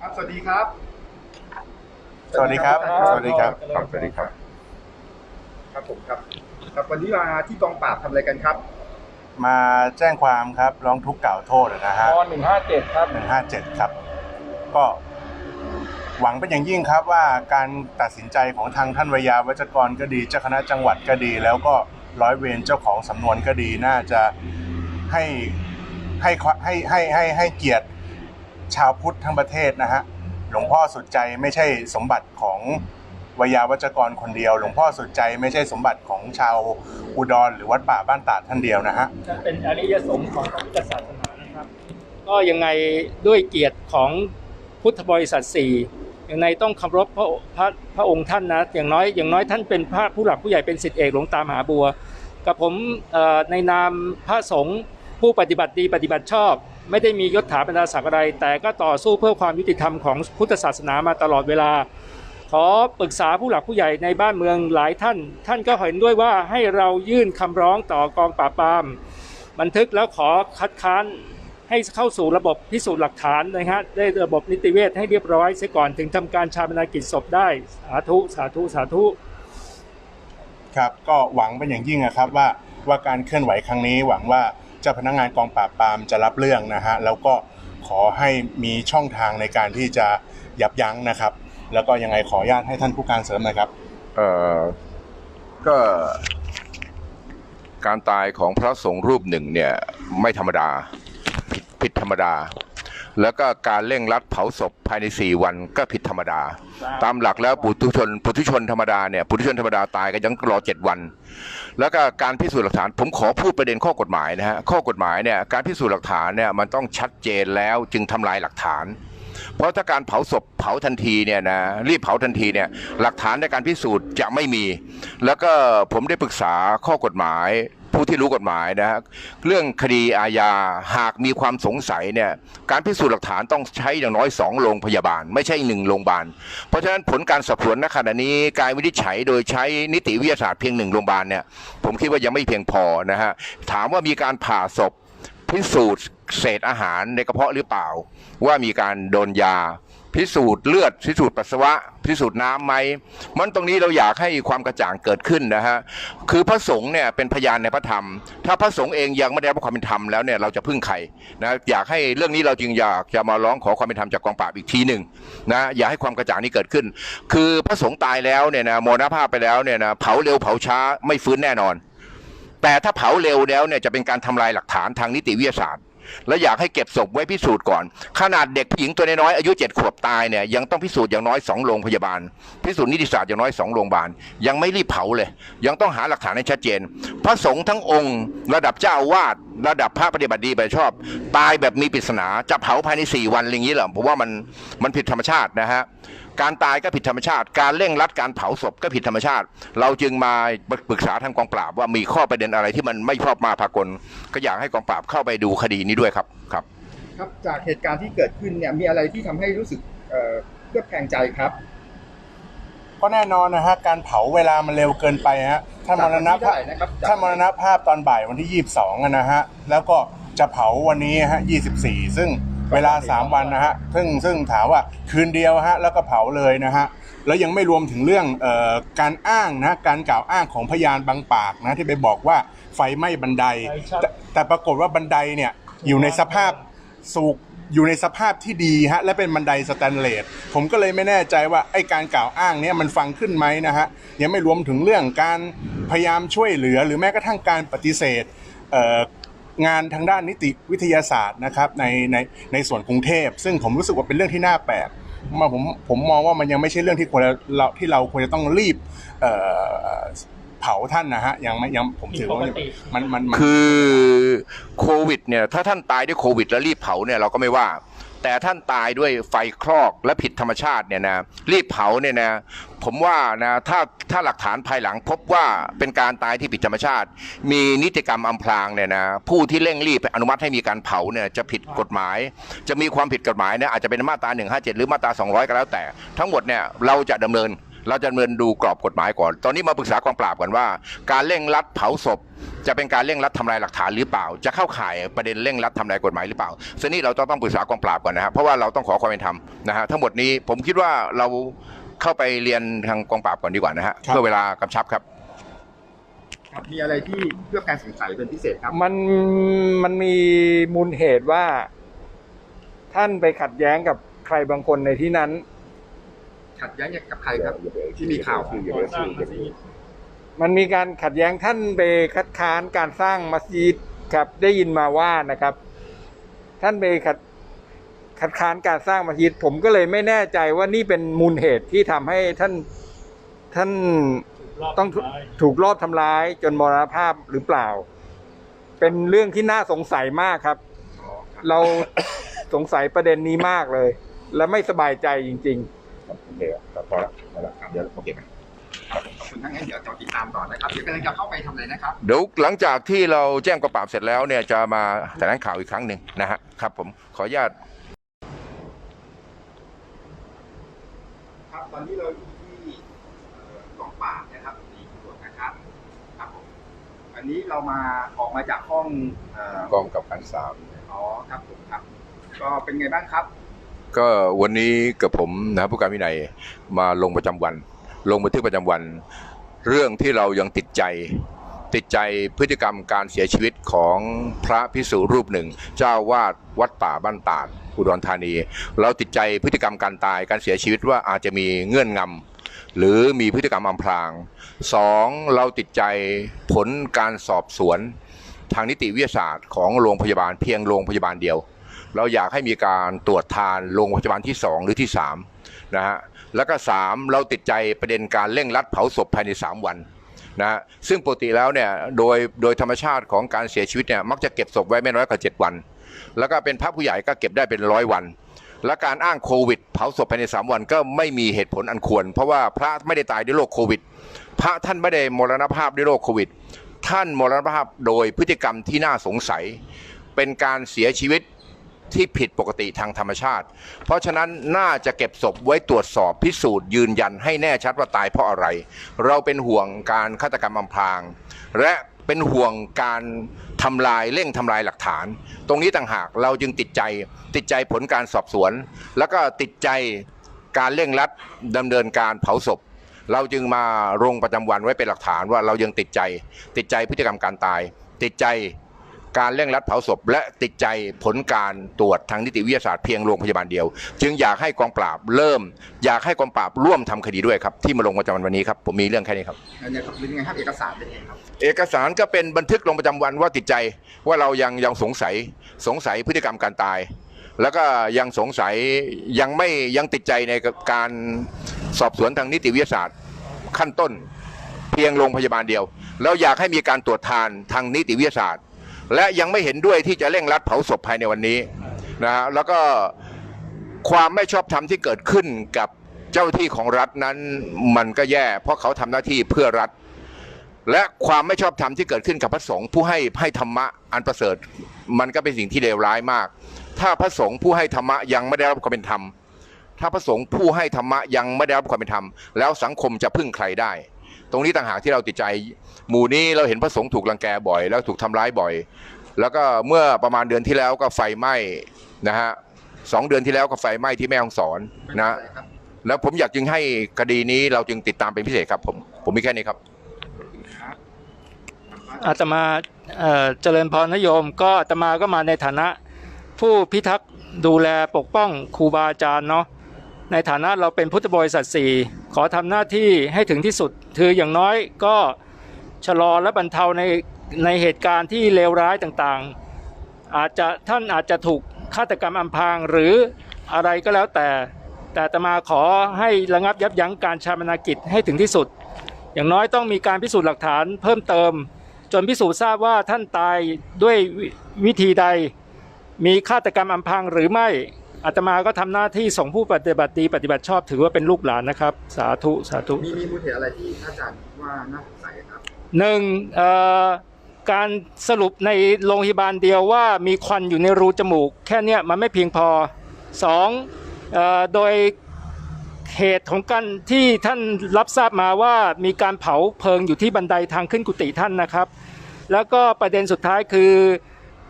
ครับ สวัสดีครับ สวัสดีครับ สวัสดีครับครับสวัสดีครับ ครับผมครับ ครับวันนี้มาที่กองปราบทำอะไรกันครับ มาแจ้งความครับร้องทุกข์กล่าวโทษนะฮะตอนหนึ่งห้าเจ็ดครับหนึ่งห้าเจ็ดครับ ก็หวังเป็นอย่างยิ่งครับว่าการตัดสินใจของทางท่านวิยาวัจกรก็ดีเจ้าคณะจังหวัดก็ดี แล้วก็ร้อยเวรเจ้าของสำนวนก็ดีน่าจะให้ให้ให้ให้ให้ให้เกียรติ ชาวพุทธทั้งประเทศนะฮะหลวงพ่อสุดใจไม่ใช่สมบัติของวิยาวัจกรคนเดียว หลวงพ่อสุดใจไม่ใช่สมบัติของชาวอุดรหรือวัดป่าบ้านตาดท่านเดียวนะฮะเป็นอริยสงฆ์ของพระพุทธศาสนานะครับ ก็ยังไงด้วยเกียรติของพุทธบริษัทสี่ยังไงต้องเคารพพระพระพระองค์ท่านนะอย่างน้อยอย่างน้อยท่านเป็นพระผู้หลักผู้ใหญ่เป็นสิทธิเอกหลวงตามหาบัว กับผมในนามพระสงฆ์ผู้ปฏิบัติดีปฏิบัติชอบ ไม่ได้มียศถาบรรดาศักดิ์อะไร แต่ก็ต่อสู้เพื่อความยุติธรรมของพุทธศาสนามาตลอดเวลา ขอปรึกษาผู้หลักผู้ใหญ่ในบ้านเมืองหลายท่าน ท่านก็เห็นด้วยว่าให้เรายื่นคำร้องต่อกองปราบปราม บันทึกแล้วขอคัดค้านให้เข้าสู่ระบบพิสูจน์หลักฐานนะฮะได้ระบบนิติเวชให้เรียบร้อยเสียก่อนถึงทำการชาปนากิจศพได้ สาธุ สาธุ สาธุ ครับ ก็หวังเป็นอย่างยิ่งนะครับว่าว่าการเคลื่อนไหวครั้งนี้หวังว่า จ้าพนักงานกองปราบปรามจะรับเรื่องนะฮะแล้วก็ขอให้มีช่องทางในการที่จะยับยั้งนะครับ แล้วก็ยังไงขออนุญาตให้ท่านผู้การเสริมหนะครับเอ่อก็การตายของพระสงฆ์รูปหนึ่งเนี่ยไม่ธรรมดาผิดผิดธรรมดา แล้วก็การเร่งรัดเผาศพภายใน 4 วันก็ผิดธรรมดา ตามหลักแล้วปุถุชนปุถุชนธรรมดาเนี่ยปุถุชนธรรมดาตายก็ยังรอ 7 วัน แล้วก็การพิสูจน์หลักฐาน ผมขอพูดประเด็นข้อกฎหมายนะฮะข้อกฎหมายเนี่ยการพิสูจน์หลักฐานเนี่ยมันต้องชัดเจนแล้วจึงทำลายหลักฐาน เพราะถ้าการเผาศพเผาทันทีเนี่ยนะรีบเผาทันทีเนี่ยหลักฐานในการพิสูจน์จะไม่มี แล้วก็ผมได้ปรึกษาข้อกฎหมาย ผู้ที่รู้กฎหมายนะฮะเรื่องคดีอาญาหากมีความสงสัยเนี่ยการพิสูจน์หลักฐานต้องใช้อย่างน้อยสองโรงพยาบาล ไม่ใช่หนึ่งโรงพยาบาล เพราะฉะนั้นผลการสอบสวนณขณะนี้การวินิจฉัยโดยใช้นิติวิทยาศาสตร์เพียงหนึ่งโรงพยาบาลเนี่ยผมคิดว่ายังไม่เพียงพอนะฮะถามว่ามีการผ่าศพพิสูจน์เศษอาหารในกระเพาะหรือเปล่า ว่ามีการโดนยา พิสูจน์เลือด พิสูจน์ปัสสาวะ พิสูจน์น้ำไหมมันตรงนี้เราอยากให้ความกระจ่างเกิดขึ้นนะฮะคือพระสงฆ์เนี่ยเป็นพยานในพระธรรม ถ้าพระสงฆ์เองยังไม่ได้รับความเป็นธรรมแล้วเนี่ยเราจะพึ่งใครนะอยากให้เรื่องนี้เราจึงอยากจะมาร้องขอความเป็นธรรมจากกองปราบอีกทีหนึ่งนะอยากให้ความกระจ่างนี้เกิดขึ้น คือพระสงฆ์ตายแล้วเนี่ยนะมรณภาพไปแล้วเนี่ยนะเผาเร็วเผาช้าไม่ฟื้นแน่นอน แต่ถ้าเผาเร็วแล้วเนี่ยจะเป็นการทำลายหลักฐานทางนิติวิทยาศาสตร์ และอยากให้เก็บศพไว้พิสูจน์ก่อน ขนาดเด็กผู้หญิงตัวน้อยอายุเจ็ดขวบตายเนี่ยยังต้องพิสูจน์อย่างน้อยสองโรงพยาบาล พิสูจน์นิติศาสตร์อย่างน้อยสองโรงพยาบาล ยังไม่รีบเผาเลย ยังต้องหาหลักฐานให้ชัดเจน พระสงฆ์ทั้งองค์ ระดับเจ้าอาวาสระดับพระปฏิบัติดีไปชอบ ตายแบบมีปริศนาจะเผาภายในสี่วันอะไรอย่างนี้เหรอผมว่ามันมันผิดธรรมชาตินะฮะ การตายก็ผิดธรรมชาติ การเร่งรัดการเผาศพก็ผิดธรรมชาติ เราจึงมาปรึกษาทางกองปราบว่ามีข้อประเด็นอะไรที่มันไม่ชอบมาพากล ก็อยากให้กองปราบเข้าไปดูคดีนี้ด้วยครับครับ ครับจากเหตุการณ์ที่เกิดขึ้นเนี่ยมีอะไรที่ทำให้รู้สึกเอ่อเคลือบแคลงใจครับก็แน่นอนนะฮะการเผาเวลามันเร็วเกินไปฮะถ้ามรณจากวันที่ภาพเท่าไหร่นะครับถ้ามรณภาพตอนบ่ายวันที่ 22อะนะฮะแล้วก็จะเผาวันนี้ฮะ24 ซึ่ง เวลา 3 วันนะฮะซึ่งซึ่งถามว่าคืนเดียวฮะแล้วก็เผาเลยนะฮะแล้วยังไม่รวมถึงเรื่องเอ่อการอ้างนะการกล่าวอ้างของพยานบางปากนะที่ไปบอกว่าไฟไหม้บันไดไฟช็อตแต่แต่ปรากฏว่าบันไดเนี่ยอยู่ในสภาพสุกอยู่ในสภาพที่ดีฮะและเป็นบันไดสแตนเลสผมก็เลยไม่แน่ใจว่าไอ้การกล่าวอ้างเนี่ยมันฟังขึ้นไหมนะฮะยังไม่รวมถึงเรื่องการพยายามช่วยเหลือ หรือแม้กระทั่งการปฏิเสธเอ่อ งานทางด้านนิติวิทยาศาสตร์นะครับในในในส่วนกรุงเทพ ซึ่งผมรู้สึกว่าเป็นเรื่องที่น่าแปลกมาผมผมมองว่ามันยังไม่ใช่เรื่องที่ควรจะเราที่เราควรจะต้องรีบเอ่อเผาท่านนะฮะยังไม่ยังผมถือว่ามันมันคือโควิดเนี่ยถ้าท่านตายด้วยโควิดแล้วรีบเผาเนี่ยเราก็ไม่ว่า แต่ท่านตายด้วยไฟคลอกและผิดธรรมชาติเนี่ยนะรีบเผาเนี่ยนะผมว่านะถ้าถ้าหลักฐานภายหลังพบว่าเป็นการตายที่ผิดธรรมชาติ มีนิติกรรมอำพรางเนี่ยนะผู้ที่เร่งรีบอนุมัติให้มีการเผาเนี่ยจะผิดกฎหมาย จะมีความผิดกฎหมายเนี่ยอาจจะเป็นมาตรา157 หรือมาตรา 200 ก็แล้วแต่ ทั้งหมดเนี่ยเราจะดำเนิน เราจะดำเนินดูกรอบกฎหมายก่อน ตอนนี้มาปรึกษากองปราบกันว่า การเร่งรัดเผาศพ จะเป็นการเร่งรัดทำลายหลักฐานหรือเปล่า จะเข้าข่ายประเด็นเร่งรัดทำลายกฎหมายหรือเปล่าซึ่งนี่เราต้องต้องปรึกษากองปราบก่อนนะครับเพราะว่าเราต้องขอความเป็นธรรมนะฮะทั้งหมดนี้ผมคิดว่าเราเข้าไปเรียนทางกองปราบก่อนดีกว่านะฮะครับเพื่อเวลากำชับครับ ครับมีอะไรที่เพื่อการสงสัยเป็นพิเศษครับ มันมันมีมูลเหตุว่า ท่านไปขัดแย้งกับใครบางคนในที่นั้น ขัดแย้งกับใครครับ ที่มีข่าวอสร้างมัสยิดมันมีการขัดแย้งท่านไปคัดค้านการสร้างมัสยิดครับได้ยินมาว่านะครับ ท่านไปขัดคัดค้านการสร้างมัสยิดผมก็เลยไม่แน่ใจว่านี่เป็นมูลเหตุที่ทำให้ท่านท่านต้องถูกลอบทำร้ายจนมรณภาพหรือเปล่า เป็นเรื่องที่น่าสงสัยมากครับ เราสงสัยประเด็นนี้มากเลย และไม่สบายใจจริง ๆ โอเคครับพอละพอละเดี๋ยวโอเคไหมขอบคุณทั้งนั้นเดี๋ยวเราติดตามต่อนะครับเดี๋ยวกำลังจะเข้าไปทำอะไรนะครับเดี๋ยวหลังจากที่เราแจ้งกองปราบเสร็จแล้วเนี่ยจะมาแถลงข่าวอีกครั้งหนึ่งนะฮะครับผมขออนุญาตครับตอนนี้เราอยู่ที่เอ่อกองปราบนะครับสีตำรวจนะครับครับผมอันนี้เรามาออกมาจากห้องเอ่อกองกับการสามอ๋อครับผมครับ ก็เป็นไงบ้างครับ ก็วันนี้กับผมนะผู้การวินัยมาลงประจำวัน ลงบันทึกประจำวัน เรื่องที่เรายังติดใจ ติดใจพฤติกรรมการเสียชีวิตของพระพิสุรูปหนึ่ง เจ้าวาดวัดป่าบ้านตาดอุดรธานี เราติดใจพฤติกรรมการตายการเสียชีวิตว่าอาจจะมีเงื่อนงำหรือมีพฤติกรรมอำพรางสองเราติดใจผลการสอบสวน ทางนิติวิทยาศาสตร์ของโรงพยาบาลเพียงโรงพยาบาลเดียว เราอยากให้มีการตรวจทานโรงพยาบาลที่ 2 หรือที่ 3 นะฮะ แล้วก็ 3 เราติดใจประเด็นการเร่งรัดเผาศพภายใน 3 วันนะฮะซึ่งปกติแล้วเนี่ยโดยโดยธรรมชาติของการเสียชีวิตเนี่ยมักจะเก็บศพไว้ไม่น้อยกว่า 7 วัน แล้วก็เป็นพระผู้ใหญ่ก็เก็บได้เป็นร้อยวัน และการอ้างโควิด เผาศพภายใน 3 วันก็ไม่มีเหตุผลอันควร เพราะว่าพระไม่ได้ตายด้วยโรคโควิด พระท่านไม่ได้มรณภาพด้วยโรคโควิด ท่านมรณภาพโดยพฤติกรรมที่น่าสงสัย เป็นการเสียชีวิต ที่ผิดปกติทางธรรมชาติ เพราะฉะนั้นน่าจะเก็บศพไว้ตรวจสอบพิสูจน์ยืนยันให้แน่ชัดว่าตายเพราะอะไร เราเป็นห่วงการฆาตกรรมอำพราง และเป็นห่วงการทำลายเร่งทำลายหลักฐาน ตรงนี้ต่างหากเราจึงติดใจ ติดใจผลการสอบสวน แล้วก็ติดใจการเร่งรัดดำเนินการเผาศพ เราจึงมาลงประจำวันไว้เป็นหลักฐานว่าเรายังติดใจ ติดใจพฤติกรรมการตาย ติดใจ การเร่งรัดเผาศพ และติดใจผลการตรวจทางนิติวิทยาศาสตร์เพียงโรงพยาบาลเดียว จึงอยากให้กองปราบเริ่ม อยากให้กองปราบร่วมทำคดีด้วยครับที่มาลงประจำวันวันนี้ครับผมมีเรื่องแค่นี้ครับอันนี้ครับเป็นไงครับเอกสารเป็นไงครับเอกสารก็เป็นบันทึกลงประจำวันว่าติดใจว่าเรายังยังสงสัยสงสัยพฤติกรรมการตาย แล้วก็ยังสงสัยยังไม่ยังติดใจในการสอบสวนทางนิติวิทยาศาสตร์ขั้นต้น เพียงโรงพยาบาลเดียว แล้วอยากให้มีการตรวจทานทางนิติวิทยาศาสตร์ และยังไม่เห็นด้วยที่จะเร่งรัดเผาศพภายในวันนี้นะฮะแล้วก็ความไม่ชอบธรรมที่เกิดขึ้นกับเจ้าที่ของรัฐนั้นมันก็แย่ เพราะเขาทำหน้าที่เพื่อรัฐ และความไม่ชอบธรรมที่เกิดขึ้นกับพระสงฆ์ผู้ให้ให้ธรรมะอันประเสริฐ มันก็เป็นสิ่งที่เลวร้ายมาก ถ้าพระสงฆ์ผู้ให้ธรรมะยังไม่ได้รับความเป็นธรรม ถ้าพระสงฆ์ผู้ให้ธรรมะยังไม่ได้รับความเป็นธรรม แล้วสังคมจะพึ่งใครได้ ตรงนี้ต่างหากที่เราติดใจ หมู่นี้เราเห็นพระสงฆ์ถูกรังแกบ่อย แล้วถูกทำร้ายบ่อย แล้วก็เมื่อประมาณเดือนที่แล้วก็ไฟไหม้นะฮะสองเดือนที่แล้วก็ไฟไหม้ที่แม่ฮ่องสอนนะแล้วผมอยากจึงให้คดีนี้เราจึงติดตามเป็นพิเศษครับผมผมมีแค่นี้ครับอาตมาเอ่อเจริญพรนโยม ก็อาตมาก็มาในฐานะ ผู้พิทักษ์ดูแลปกป้องครูบาอาจารย์เนาะ ในฐานะเราเป็นพุทธบริษัทสี่ขอทำหน้าที่ให้ถึงที่สุดคืออย่างน้อยก็ชะลอและบรรเทาในในเหตุการณ์ที่เลวร้ายต่างๆ อาจจะท่านอาจจะถูกฆาตกรรมอำพรางหรืออะไรก็แล้วแต่ แต่ตมาขอให้ระงับยับยั้งการชาปนากิจให้ถึงที่สุด อย่างน้อยต้องมีการพิสูจน์หลักฐานเพิ่มเติม จนพิสูจน์ทราบว่าท่านตายด้วยวิวิธีใด มีฆาตกรรมอำพรางหรือไม่ อาตมาก็ทำหน้าที่ส่งผู้ปฏิบัติดีปฏิบัติชอบถือว่าเป็นลูกหลานนะครับ สาธุสาธุมีมีมูลเหตุอะไรที่อาจารย์คิดว่าน่าสงสัยครับหนึ่งเอ่อการสรุปในโรงพยาบาลเดียวว่ามีควันอยู่ในรูจมูก แค่เนี้ยมันไม่เพียงพอสองเอ่อโดยเหตุของการที่ท่านรับทราบมาว่ามีการเผาเพลิงอยู่ที่บันไดทางขึ้นกุฏิท่านนะครับ แล้วก็ประเด็นสุดท้ายคือ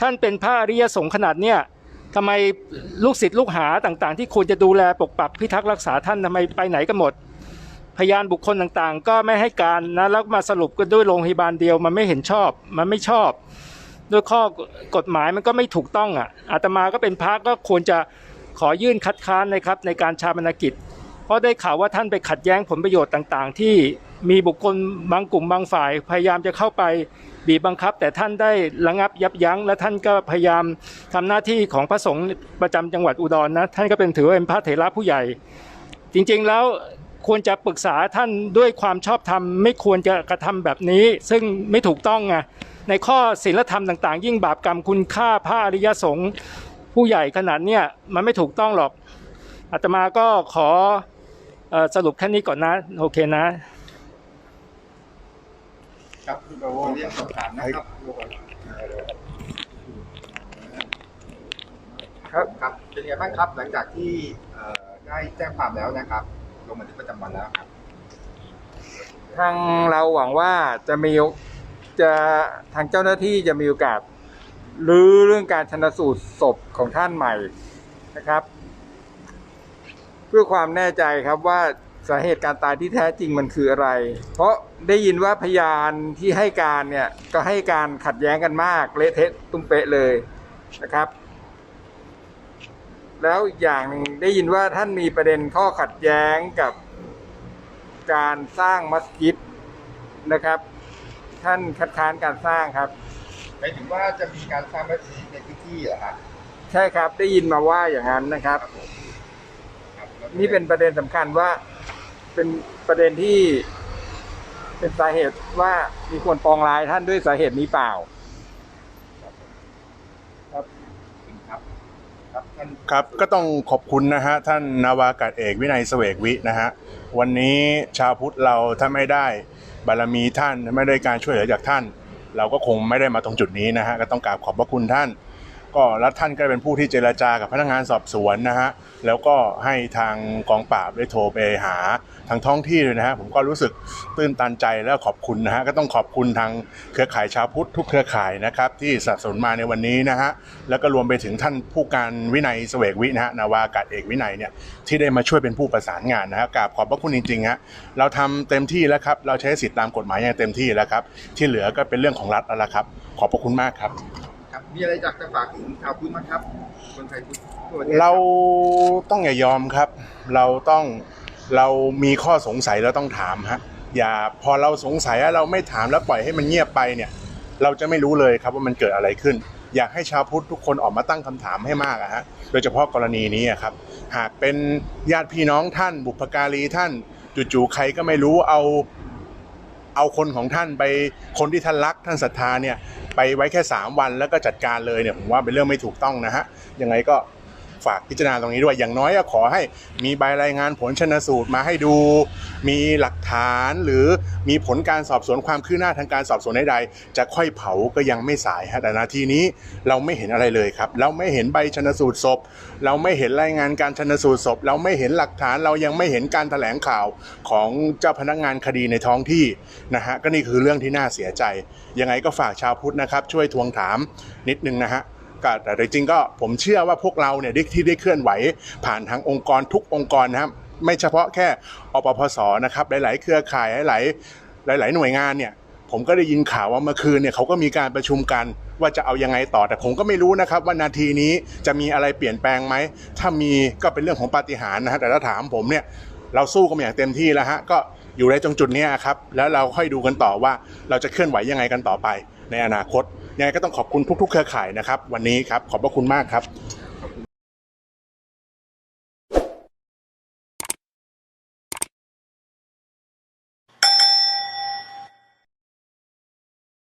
ท่านเป็นพระอริยสงฆ์ขนาดเนี้ย ทำไมลูกศิษย์ลูกหาต่างๆ ที่ควรจะดูแลปกปักพิทักษ์รักษาท่านทำไมไปไหนกันหมด พยานบุคคลต่างๆ ก็ไม่ให้การนะแล้วมาสรุปกันด้วยโรงพยาบาลเดียวมันไม่เห็นชอบ มันไม่ชอบ ด้วยข้อกฎหมายมันก็ไม่ถูกต้องอะอาตมาก็เป็นพระก็ควรจะขอยื่นคัดค้านนะครับในการชาปนกิจ เพราะได้ข่าวว่าท่านไปขัดแย้งผลประโยชน์ต่างๆ ที่ มีบุคคลบางกลุ่มบางฝ่าย พยายามจะเข้าไปบีบบังคับ แต่ท่านได้ระงับยับยั้ง และท่านก็พยายามทำหน้าที่ของพระสงฆ์ประจำจังหวัดอุดรนะท่านก็เป็นถือว่าเป็นพระเถระผู้ใหญ่ จริงๆแล้วควรจะปรึกษาท่านด้วยความชอบธรรมไม่ควรจะกระทำแบบนี้ ซึ่งไม่ถูกต้องไงในข้อศีลธรรมต่างๆ ยิ่งบาปกรรมคุณค่าพระอริยสงฆ์ผู้ใหญ่ขนาดเนี้ยมันไม่ถูกต้องหรอกอาตมาก็ขอออสรุปแค่นี้ก่อนนะ โอเคนะ ครับคุณประวงเรียนสอบถามนะครับครับครับเป็นยังไงบ้างครับ หลังจากที่เอ่อได้แจ้งความแล้วนะครับ ลงบันทึกประจำวันแล้วครับ ทางเราหวังว่าจะมีจะทางเจ้าหน้าที่จะมีโอกาสรื้อเรื่องการชนสูตรศพของท่านใหม่นะครับ เพื่อความแน่ใจครับว่า สาเหตุการตายที่แท้จริงมันคืออะไร เพราะได้ยินว่าพยานที่ให้การเนี่ยก็ให้การขัดแย้งกันมากเละเทะตุ้มเป๊ะเลยนะครับ แล้วอีกอย่างหนึ่งได้ยินว่าท่านมีประเด็นข้อขัดแย้งกับการสร้างมัสยิดนะครับ ท่านคัดค้านการสร้างครับหมายถึงว่าจะมีการสร้างมัสยิดในพื้นที่เหรอครับใช่ครับได้ยินมาว่าอย่างนั้นนะครับครับแล้วนี่เป็นประเด็นสำคัญว่า เป็นประเด็นที่ เป็นสาเหตุว่ามีคนปองร้ายท่านด้วยสาเหตุนี้เปล่าครับครับท่านครับก็ต้องขอบคุณนะฮะท่านนาวากาศเอกวินัยเสวกวินะฮะวันนี้ชาวพุทธเราถ้าไม่ได้บารมีท่านไม่ได้การช่วยเหลือจากท่าน เราก็คงไม่ได้มาตรงจุดนี้นะฮะก็ต้องกราบขอบพระคุณท่าน ก็แล้วท่านก็เป็นผู้ที่เจรจากับพนักงานสอบสวนนะฮะแล้วก็ให้ทางกองปราบได้โทรไปหา ทางท้องที่เลยนะฮะผมก็รู้สึกตื้นตันใจและขอบคุณนะฮะก็ต้องขอบคุณทางเครือข่ายชาวพุทธทุกเครือข่ายนะครับที่สนับสนุนมาในวันนี้นะฮะแล้วก็รวมไปถึงท่านผู้การวินัยเสวกวินะฮะนาวาอากาศเอกวินัยเนี่ยที่ได้มาช่วยเป็นผู้ประสานงานนะฮะกราบขอบพระคุณจริงๆฮะเราทำเต็มที่แล้วครับเราใช้สิทธิตามกฎหมายอย่างเต็มที่แล้วครับที่เหลือก็เป็นเรื่องของรัฐแล้วละครับ ขอบพระคุณมากครับครับมีอะไรอยากจะฝากถึงชาวพุทธไหมครับคนไทยพุทธทั่วประทศเราต้องอย่ายอมครับ เราต้อง เรามีข้อสงสัยเราต้องถามฮะอย่าพอเราสงสัยแล้วเราไม่ถามแล้วปล่อยให้มันเงียบไปเนี่ย เราจะไม่รู้เลยครับว่ามันเกิดอะไรขึ้น อยากให้ชาวพุทธทุกคนออกมาตั้งคำถามให้มากอะฮะโดยเฉพาะกรณีนี้ครับ หากเป็นญาติพี่น้องท่าน บุพการีท่านจู่ๆใครก็ไม่รู้เอาเอาคนของท่านไปคนที่ท่านรักท่านศรัทธาเนี่ยไปไว้แค่ 3 วันแล้วก็จัดการเลยเนี่ยผมว่าเป็นเรื่องไม่ถูกต้องนะฮะยังไงก็ ฝากพิจารณาตรงนี้ด้วยอย่างน้อยก็ขอให้มีใบรายงานผลชนสูตรมาให้ดู มีหลักฐานหรือมีผลการสอบสวนความคืบหน้าทางการสอบสวนใดๆจะค่อยเผาก็ยังไม่สายฮะแต่นาทีนี้เราไม่เห็นอะไรเลยครับ เราไม่เห็นใบชนสูตรศพ เราไม่เห็นรายงานการชนสูตรศพ เราไม่เห็นหลักฐานเรายังไม่เห็นการแถลงข่าวของเจ้าพนักงานคดีในท้องที่นะฮะก็นี่คือเรื่องที่น่าเสียใจ ยังไงก็ฝากชาวพุทธนะครับ ช่วยทวงถามนิดนึงนะฮะ ก็แต่จริงๆก็ผมเชื่อว่าพวกเราเนี่ยที่ได้เคลื่อนไหว ผ่านทางองค์กรทุกองค์กรนะครับไม่เฉพาะแค่อปพสนะครับหลาย ๆ เครือข่ายหลาย ๆ หลาย ๆ หน่วยงานเนี่ยผมก็ได้ยินข่าวว่าเมื่อคืนเนี่ยเขาก็มีการประชุมกันว่าจะเอายังไงต่อแต่ผมก็ไม่รู้นะครับ ว่านาทีนี้จะมีอะไรเปลี่ยนแปลงไหม ถ้ามีก็เป็นเรื่องของปาฏิหาริย์นะฮะแต่ถ้าถามผมเนี่ยเราสู้กันอย่างเต็มที่แล้วฮะก็อยู่ในตรงจุดนี้ครับแล้วเราค่อยดูกันต่อว่าเราจะเคลื่อนไหวยังไงกันต่อไป ในอนาคต ยังไงก็ต้องขอบคุณทุก ๆ เครือข่ายนะครับ วันนี้ครับขอบพระคุณมากครับ